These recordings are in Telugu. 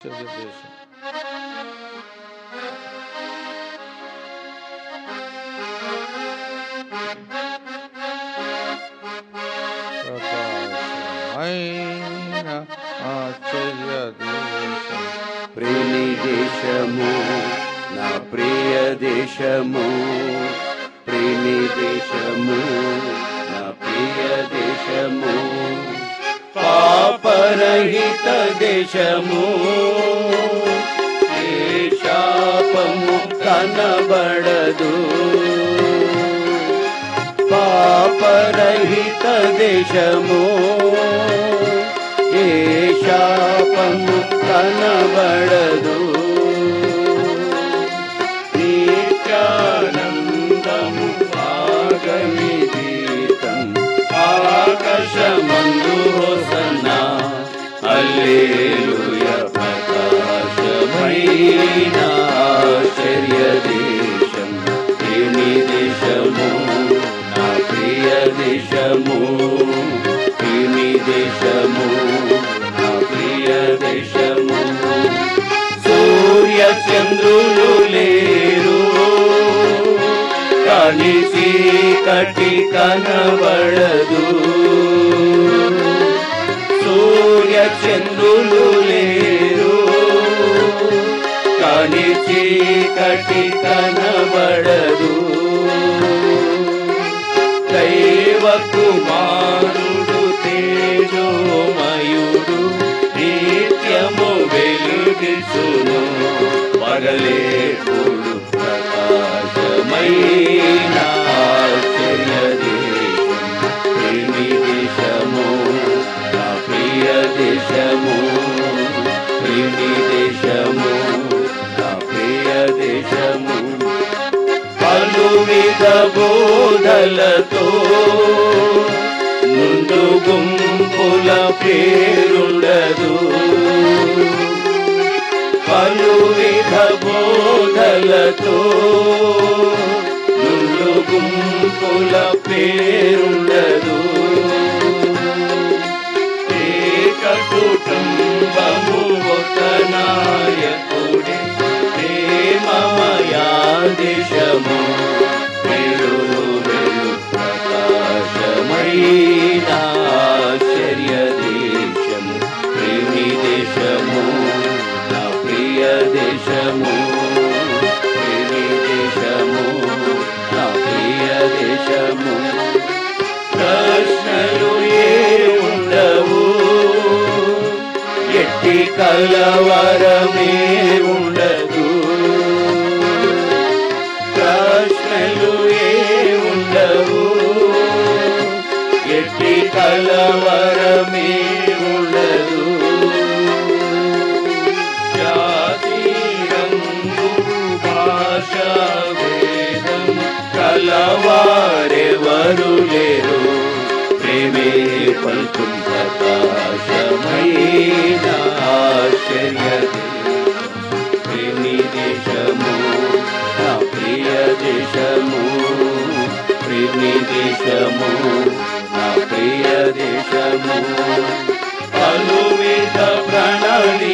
దేశం ప్రకాశమైన ఆశ్చర్య దేశం ప్రేమి దేశము నా ప్రియ పాపరహిత దేశము. ఏ శాపము కనబడదు. పాపరహిత దేశము. ఏ శాపము కనబడదు. దేశము నా ప్రియ దేశము. సూర్య చంద్రులు లేరు. కానీ చీకటి కనబడదు. సూర్య చంద్రులు లేరు. కానీ చీకటి కనబడదు. దైవ కుమార్ పగలేపుడు ప్రకాశమైన ఆశ్చర్య నా ప్రియ దేశము. ప్రేమి దేశము నా ప్రియ దేశము. పలు విధ బోధలతో ముందు గుంపుల పేరు పలు బోధలతో గుంపుల పేరుండదు కలవరమే ఉండదు ప్రశ్నలు ఏ ఉండవు ఎట్టి కలవరమే ఉండదు జాతి రంగు భాష భేదం కలవారెవరు లేరు? ప్రేమే పల్కుం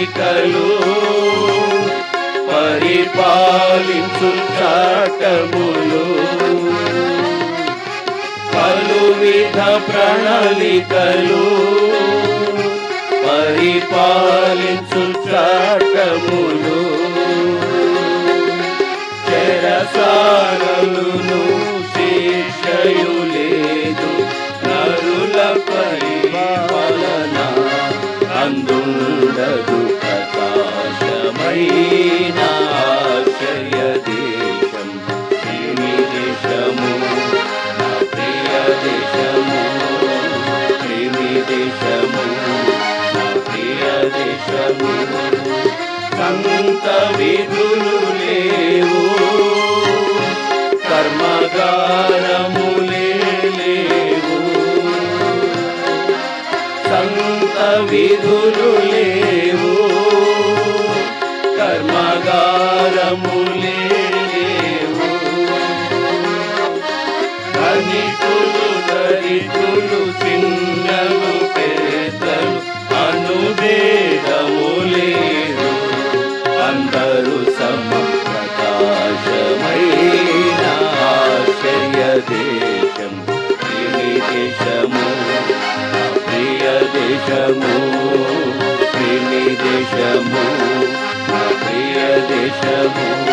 ప్రణాళికలు పరిపాలించు చాటములు పలు విధ ప్రణాళికలు పరిపాలించు చాటములు చెరసాలను దేశము సంత విధులు లేవు. కర్మగారములే లేవు. సంత విధులు లేవు. కర్మగారములే దేశము ప్రియ దేశము ప్రేమి దేశము ప్రియ దేశము.